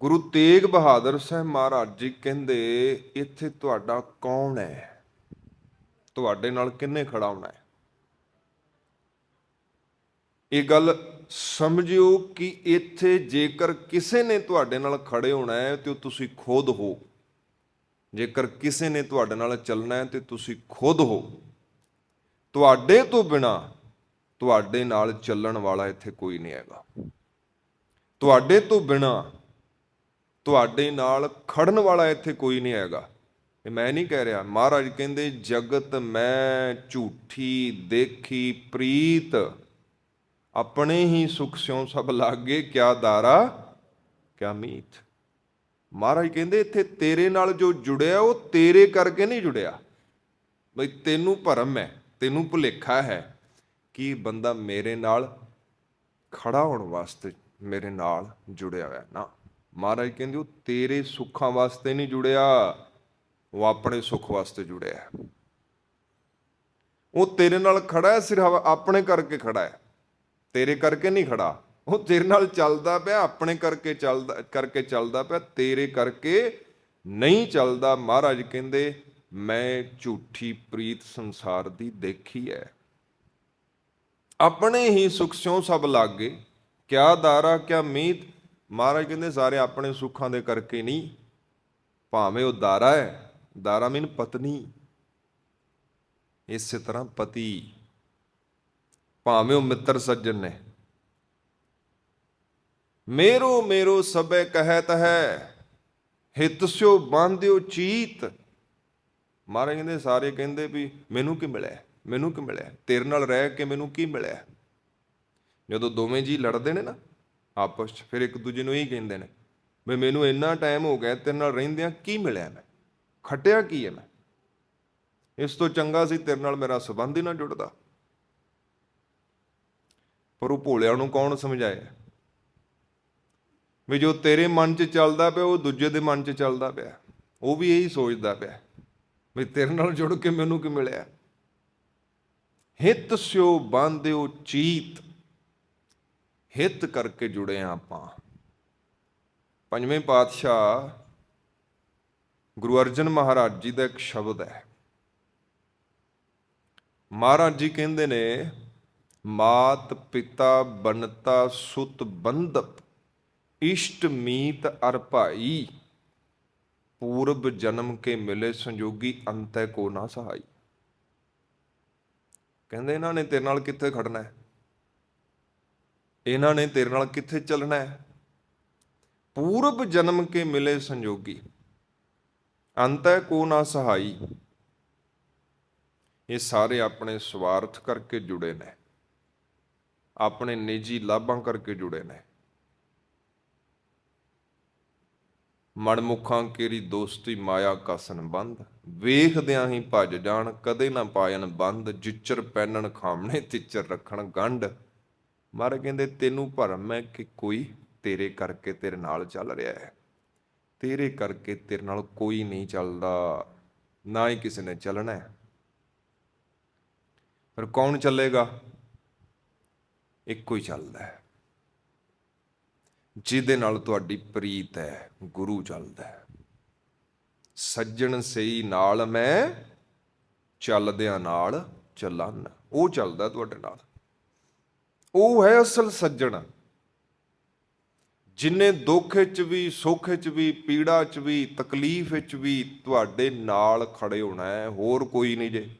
ਗੁਰੂ ਤੇਗ ਬਹਾਦਰ ਸਾਹਿਬ ਮਹਾਰਾਜ ਜੀ ਕਹਿੰਦੇ, ਇੱਥੇ ਤੁਹਾਡਾ ਕੌਣ ਹੈ? ਤੁਹਾਡੇ ਨਾਲ ਕਿੰਨੇ ਖੜਾ ਹੋਣਾ ਹੈ? ਇਹ ਗੱਲ ਸਮਝਿਓ ਕਿ ਇੱਥੇ ਜੇਕਰ ਕਿਸੇ ਨੇ ਤੁਹਾਡੇ ਨਾਲ ਖੜੇ ਹੋਣਾ ਹੈ, ਤੇ ਤੁਸੀਂ ਖੁਦ ਹੋ। ਜੇਕਰ ਕਿਸੇ ਨੇ ਤੁਹਾਡੇ ਨਾਲ ਚੱਲਣਾ ਹੈ, ਤੇ ਤੁਸੀਂ ਖੁਦ ਹੋ। ਤੁਹਾਡੇ ਤੋਂ ਬਿਨਾ ਤੁਹਾਡੇ ਨਾਲ ਚੱਲਣ ਵਾਲਾ ਇੱਥੇ ਕੋਈ ਨਹੀਂ ਹੈਗਾ। ਤੁਹਾਡੇ ਤੋਂ ਬਿਨਾ ਤੁਹਾਡੇ ਨਾਲ ਖੜਨ ਵਾਲਾ ਇੱਥੇ ਕੋਈ ਨਹੀਂ ਹੈਗਾ। ਇਹ ਮੈਂ ਨਹੀਂ ਕਹਿ ਰਿਹਾ। ਮਹਾਰਾਜ ਕਹਿੰਦੇ, ਜਗਤ ਮੈਂ ਝੂਠੀ ਦੇਖੀ ਪ੍ਰੀਤ। ਆਪਣੇ ਹੀ ਸੁਖ ਸਿਉ ਸਭ ਲਾਗੇ, ਕਿਆ ਦਾਰਾ, ਕਿਆ ਮੀਤ। ਮਹਾਰਾਜ ਕਹਿੰਦੇ, ਇੱਥੇ ਤੇਰੇ ਨਾਲ ਜੋ ਜੁੜਿਆ, ਉਹ ਤੇਰੇ ਕਰਕੇ ਨਹੀਂ ਜੁੜਿਆ। ਬਈ ਤੈਨੂੰ ਭਰਮ ਹੈ, ਤੈਨੂੰ ਭੁਲੇਖਾ ਹੈ ਕਿ ਬੰਦਾ ਮੇਰੇ ਨਾਲ ਖੜਾ ਹੋਣ ਵਾਸਤੇ ਮੇਰੇ ਨਾਲ ਜੁੜਿਆ ਹੋਇਆ ਨਾ। ਮਹਾਰਾਜ ਕਹਿੰਦੇ ਉਹ ਤੇਰੇ ਸੁੱਖਾਂ ਵਾਸਤੇ ਨਹੀਂ ਜੁੜਿਆ, ਉਹ ਆਪਣੇ ਸੁੱਖ ਵਾਸਤੇ ਜੁੜਿਆ ਉਹ ਤੇਰੇ ਨਾਲ ਖੜਾ ਹੈ, ਸਿਰਫ ਆਪਣੇ ਕਰਕੇ ਖੜਾ ਹੈ। ਤੇਰੇ ਕਰਕੇ ਨਹੀਂ ਖੜਾ, ਉਹ ਤੇਰੇ ਨਾਲ ਚੱਲਦਾ ਪਿਆ, ਆਪਣੇ ਕਰਕੇ ਚੱਲਦਾ ਕਰਕੇ ਚੱਲਦਾ ਪਿਆ, ਤੇਰੇ ਕਰਕੇ ਨਹੀਂ ਚੱਲਦਾ। ਮਹਾਰਾਜ ਕਹਿੰਦੇ, ਮੈਂ ਝੂਠੀ ਪ੍ਰੀਤ ਸੰਸਾਰ ਦੀ ਦੇਖੀ ਹੈ। ਆਪਣੇ ਹੀ ਸੁਖ ਸਿਉ ਸਭ ਲਾਗੇ, ਕਿਆ ਦਾਰਾ, ਕਿਆ ਮੀਤ ਮਹਾਰਾਜ ਕਹਿੰਦੇ, ਸਾਰੇ ਆਪਣੇ ਸੁੱਖਾਂ ਦੇ ਕਰਕੇ ਨਹੀਂ, ਭਾਵੇਂ ਉਹ ਦਾਰਾ ਹੈ, ਦਾਰਾ ਮੀਨ ਪਤਨੀ। ਇਸੇ ਤਰ੍ਹਾਂ ਪਤੀ। ਭਾਵੇਂ ਉਹ ਮਿੱਤਰ ਸੱਜਣ ਨੇ। ਮੇਰੋ ਮੇਰੋ ਸਭੇ ਕਹਿਤ ਹੈ, ਹਿਤ ਸਿਓ ਬਾਂਧਿਓ ਚੀਤ। ਮਹਾਰਾਜ ਕਹਿੰਦੇ, ਸਾਰੇ ਕਹਿੰਦੇ ਵੀ ਮੈਨੂੰ ਕੀ ਮਿਲਿਆ, ਮੈਨੂੰ ਕੀ ਮਿਲਿਆ? ਤੇਰੇ ਨਾਲ ਰਹਿ ਕੇ ਮੈਨੂੰ ਕੀ ਮਿਲਿਆ? ਜਦੋਂ ਦੋਵੇਂ ਜੀ ਲੜਦੇ ਨੇ ਨਾ ਆਪਸ 'ਚ। ਫਿਰ ਇੱਕ ਦੂਜੇ ਨੂੰ ਇਹੀ ਕਹਿੰਦੇ ਨੇ ਵੀ ਮੈਨੂੰ ਇੰਨਾ ਟਾਈਮ ਹੋ ਗਿਆ, ਤੇਰੇ ਨਾਲ ਰਹਿੰਦਿਆਂ ਕੀ ਮਿਲਿਆ ਮੈਂ? ਖਟਿਆ ਕੀ ਹੈ ਮੈਂ? ਇਸ ਤੋਂ ਚੰਗਾ ਸੀ ਤੇਰੇ ਨਾਲ ਮੇਰਾ ਸਬੰਧ ਹੀ ਨਾ ਜੁੜਦਾ। ਪਰ ਉਹ ਭੋਲਿਆਂ ਨੂੰ ਕੌਣ ਸਮਝਾਏ? ਵੀ ਜੋ ਤੇਰੇ ਮਨ 'ਚ ਚੱਲਦਾ ਪਿਆ, ਉਹ ਦੂਜੇ ਦੇ ਮਨ 'ਚ ਚੱਲਦਾ ਪਿਆ। ਉਹ ਵੀ ਇਹੀ ਸੋਚਦਾ ਪਿਆ ਵੀ ਤੇਰੇ ਨਾਲ ਜੁੜ ਕੇ ਮੈਨੂੰ ਕੀ ਮਿਲਿਆ? ਹਿੱਤ ਸਿਓ ਬਾਂਧਿਓ ਚੀਤ। ਹਿੱਤ ਕਰਕੇ ਜੁੜੇ ਹਾਂ ਆਪਾਂ। ਪੰਜਵੇਂ ਪਾਤਸ਼ਾਹ ਗੁਰੂ ਅਰਜਨ ਮਹਾਰਾਜ ਜੀ ਦਾ ਇੱਕ ਸ਼ਬਦ ਹੈ। ਮਹਾਰਾਜ ਜੀ ਕਹਿੰਦੇ ਨੇ, ਮਾਤ ਪਿਤਾ ਬਨਤਾ ਸੁਤ ਬੰਧਪ, ਇਸ਼ਟ ਮੀਤ ਅਰ ਭਾਈ, ਪੂਰਬ ਜਨਮ ਕੇ ਮਿਲੇ ਸੰਜੋਗੀ ਅੰਤੈ ਕੋ ਨਾ ਸਹਾਈ। ਕਹਿੰਦੇ ਇਹਨਾਂ ਨੇ ਤੇਰੇ ਨਾਲ ਕਿੱਥੇ ਖੜਨਾ ਹੈ? ਇਹਨਾਂ ਨੇ ਤੇਰੇ ਨਾਲ ਕਿੱਥੇ ਚੱਲਣਾ ਹੈ? ਪੂਰਬ ਜਨਮ ਕੇ ਮਿਲੇ ਸੰਜੋਗੀ। ਅੰਤੈ ਕੋ ਨਾ ਸਹਾਈ। ਇਹ ਸਾਰੇ ਆਪਣੇ ਸਵਾਰਥ ਕਰਕੇ ਜੁੜੇ ਨੇ। ਆਪਣੇ ਨਿੱਜੀ ਲਾਭਾਂ ਕਰਕੇ ਜੁੜੇ ਨੇ। ਮਨਮੁਖਾਂ ਕੇਰੀ ਦੋਸਤੀ ਮਾਇਆ ਕਸਨ ਬੰਦ। ਵੇਖਦਿਆਂ ਹੀ ਭੱਜ ਜਾਣ, ਕਦੇ ਨਾ ਪਾਇਨ ਬੰਦ। ਜਿੱਚਰ ਪੈਨਣ ਖਾਮਣੇ ਤਿੱਚਰ ਰੱਖਣ, ਗੰਢ। ਮਰ ਕਹਿੰਦੇ, ਤੈਨੂੰ ਭਰਮ ਹੈ ਕਿ ਕੋਈ ਤੇਰੇ ਕਰਕੇ ਤੇਰੇ ਨਾਲ ਚੱਲ ਰਿਹਾ ਹੈ। ਤੇਰੇ ਕਰਕੇ ਤੇਰੇ ਨਾਲ ਕੋਈ ਨਹੀਂ ਚੱਲਦਾ, ਨਾ ਹੀ ਕਿਸੇ ਨੇ ਚੱਲਣਾ ਹੈ। ਫਿਰ ਕੌਣ ਚੱਲੇਗਾ? ਇੱਕੋ ਹੀ ਚੱਲਦਾ ਹੈ। ਜਿਹਦੇ ਨਾਲ ਤੁਹਾਡੀ ਪ੍ਰੀਤ ਹੈ, ਗੁਰੂ ਚੱਲਦਾ ਹੈ। ਸੱਜਣ ਸਈ ਨਾਲ ਮੈਂ, ਚੱਲਦਿਆਂ ਨਾਲ ਚੱਲਨ। ਉਹ ਚੱਲਦਾ ਤੁਹਾਡੇ ਨਾਲ। ਉਹ ਹੈ ਅਸਲ ਸੱਜਣ। ਜਿਨੇ ਦੁੱਖ ਵਿੱਚ ਵੀ, ਸੁੱਖ ਵਿੱਚ ਵੀ, ਪੀੜਾ ਵਿੱਚ ਵੀ, ਤਕਲੀਫ ਵਿੱਚ ਵੀ ਤੁਹਾਡੇ ਨਾਲ ਖੜੇ ਹੋਣਾ ਹੈ, ਹੋਰ ਕੋਈ ਨਹੀਂ ਜੇ।